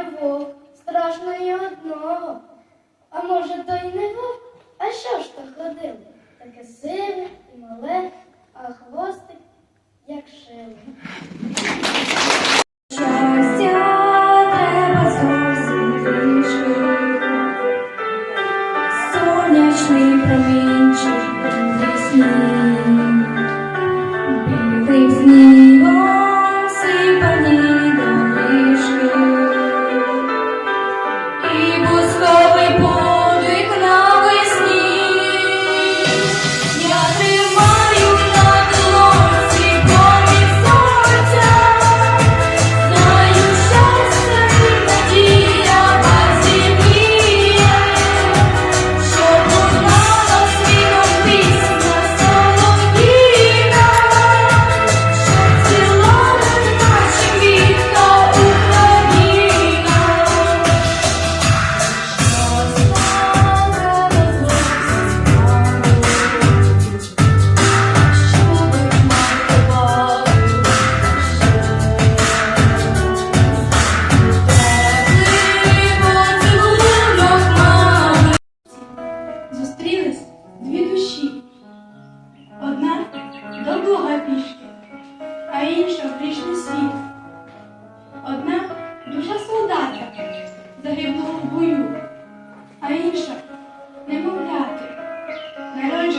levou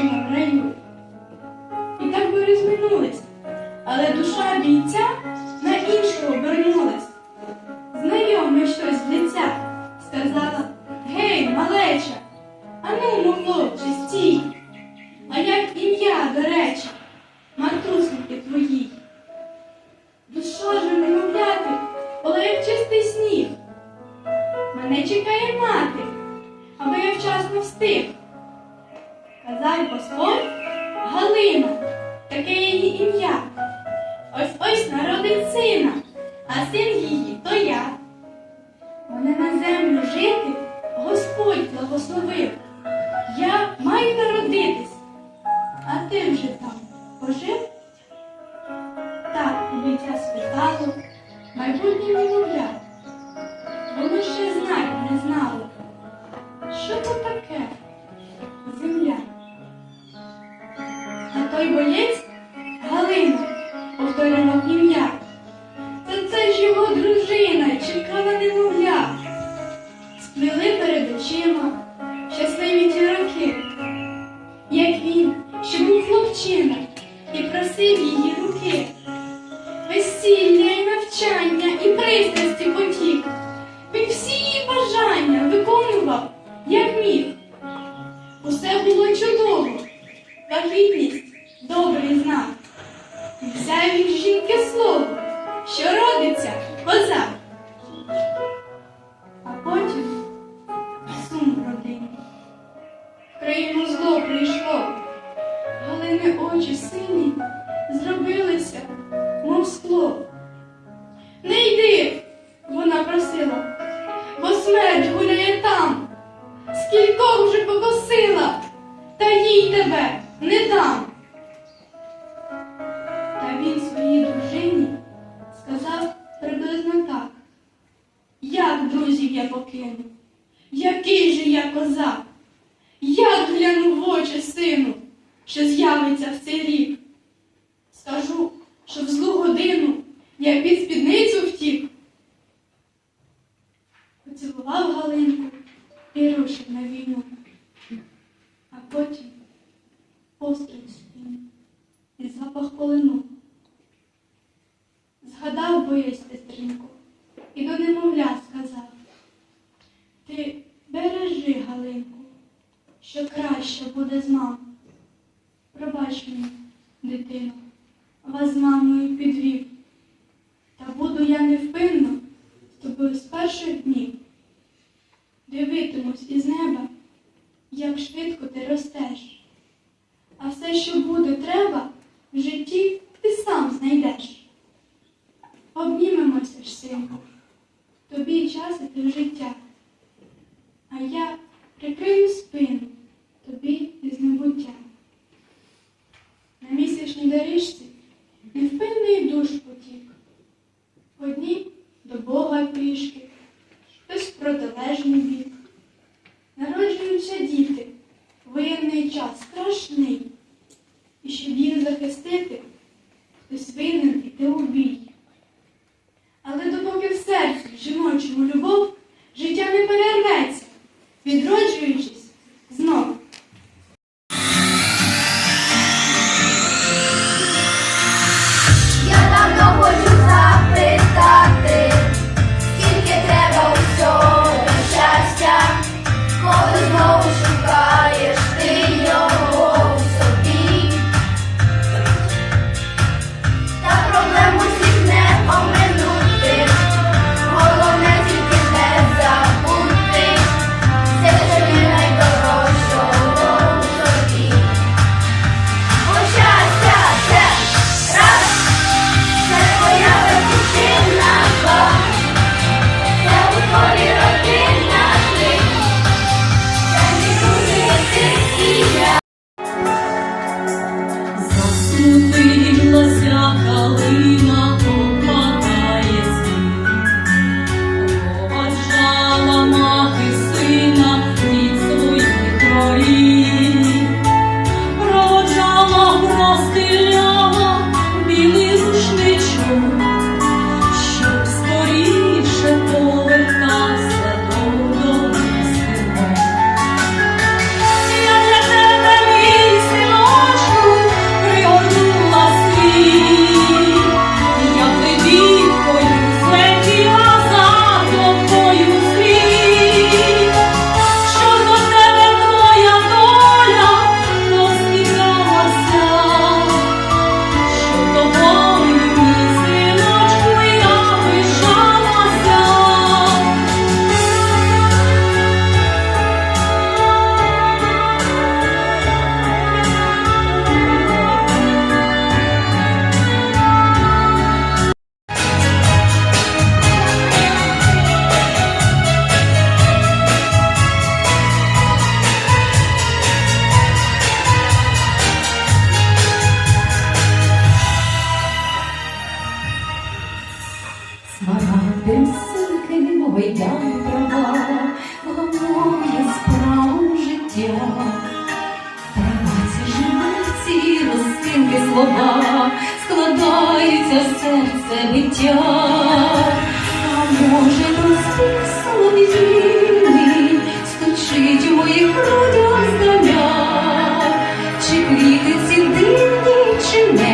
очима в. І так би розминулись. Але душа бійця. Дай Господь Галина, таке її ім'я. Ось ось народить сина, а син її то я. Мене на землю жити Господь благословив. Я маю народитись, а ти вже там пожив. Так, і дитя світало, майбутнє немовля. той боєць, обіцяє від жінки слух, що родиться поза. своїй дружині, сказав приблизно так, як друзів я покину, який же я козак, як гляну в очі сину, що з'явиться в цей рік. Скажу, що в злу годину я під спідницю втік. Поцілував Галинку і рушив на війну, а потім постріл спину і запах полину згадав боєць сестринку, і до немовля сказав, ти бережи Галинку, що краще буде з мамою. Пробач мені, дитину, вас з мамою підвів. час до життя, а я прикрию спину тобі із небуття. На місячній доріжці невпинний душ потік, одні до Бога пішки, хтось протилежний бік. Народжуються діти, воєнний час страшний, і щоб їх захистити, хтось винен іти у бій. Але допоки в серці жіночому Russian.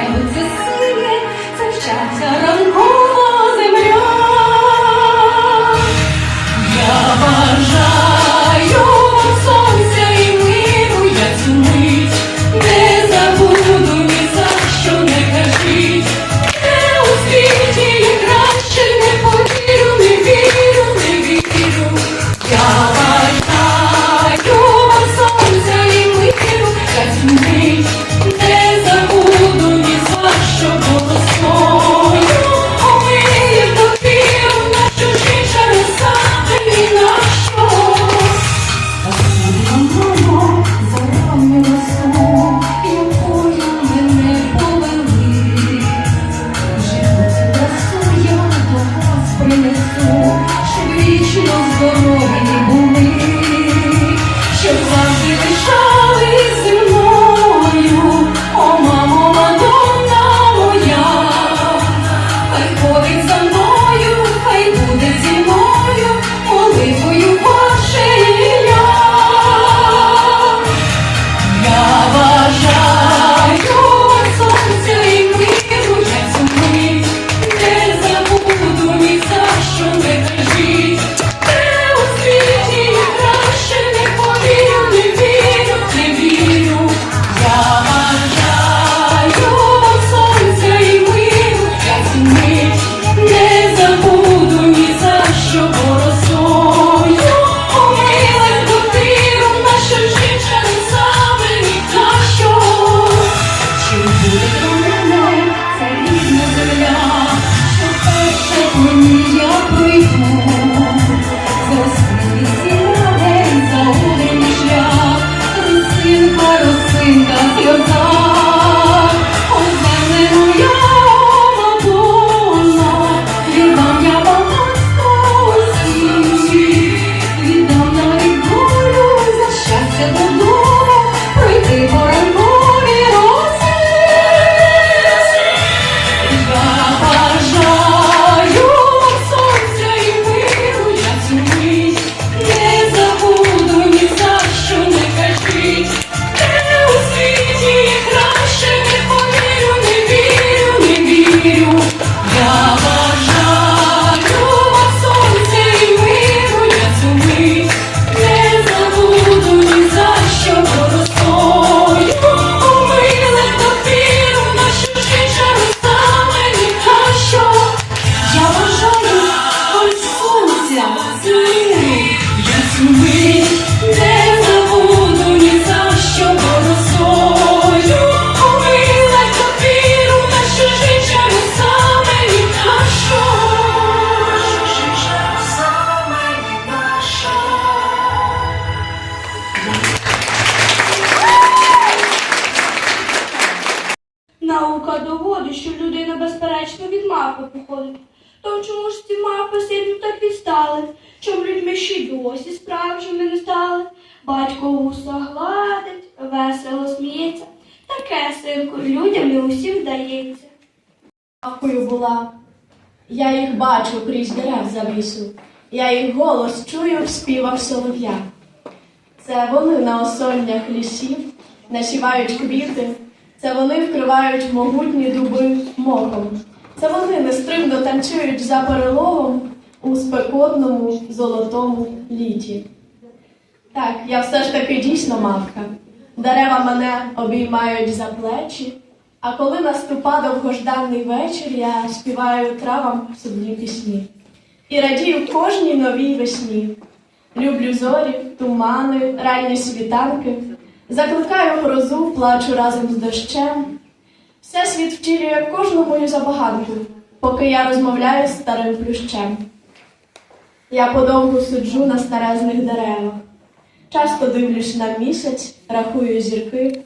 Спробуй. То чому ж ці мапи сильно так відстали? Чом людьми ще й досі справжніми не стали? Батько уса гладить, весело сміється. Таке, синку, людям не усім вдається. Мавкою була. Я їх бачу крізь дерев за лісу. Я їх голос чую в співах солов'я. Це вони на осоннях лісів насівають квіти. Це вони вкривають могутні дуби мохом. Це вони нестримно танцюють за перелогом у спекотному золотому літі. Так, я все ж таки дійсно мавка. Дерева мене обіймають за плечі, а коли наступа довгожданий вечір, я співаю травам сумні пісні. І радію кожній новій весні. Люблю зорі, тумани, ранні світанки, закликаю грозу, плачу разом з дощем. Всесвіт втілює кожну мою забаганку, поки я розмовляю з старим плющем. Я подовгу суджу на старезних деревах. Часто дивлюсь на місяць, рахую зірки.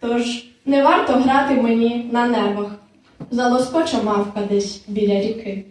Тож не варто грати мені на нервах. Залоскоча мавка десь біля ріки.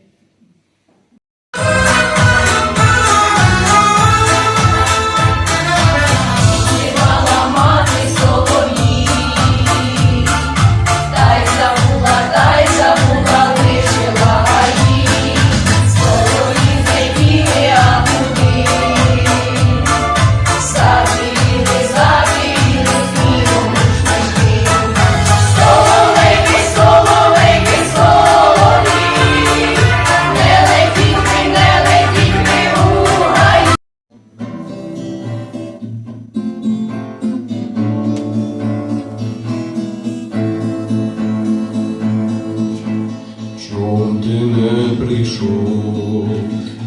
Прийшов,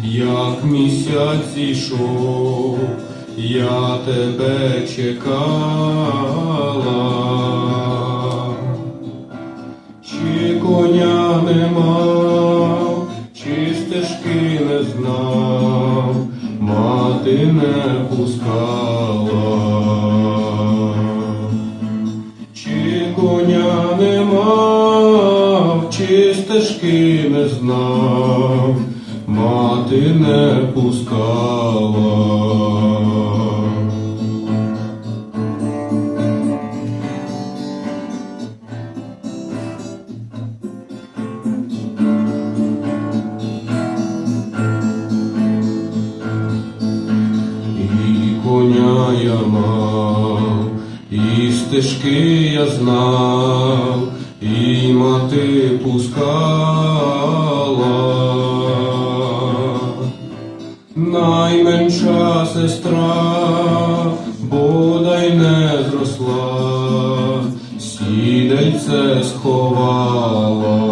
як місяць зійшов, я тебе чекала, чи коня не мав, чи стежки не знав, мати не пускала. Чи коня не мав, чи стежки не знав, мати не пускала. Я мав, і стежки я знав, і мати пускала. Найменша сестра, бодай не зросла, сідельце сховала.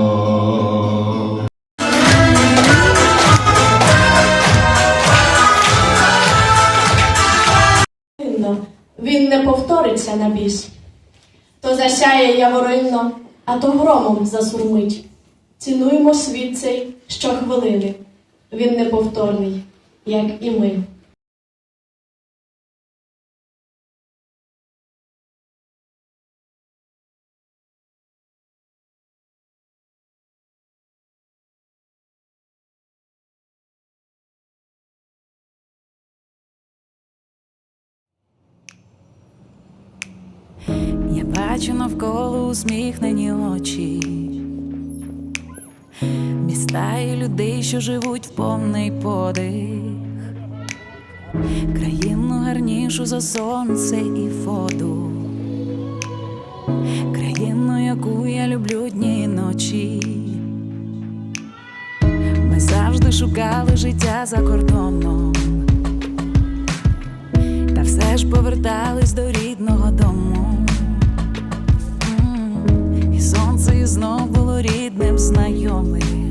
Він не повториться на біс. То засяє яворинно, а то громом засурмить. Цінуймо світ цей щохвилини. Він неповторний, як і ми. Усміхнені очі, міста і людей, що живуть в повний подих, країну гарнішу за сонце і воду, країну, яку я люблю дні і ночі. Ми завжди шукали життя за кордоном, та все ж повертались до рідного знов було рідним знайомим.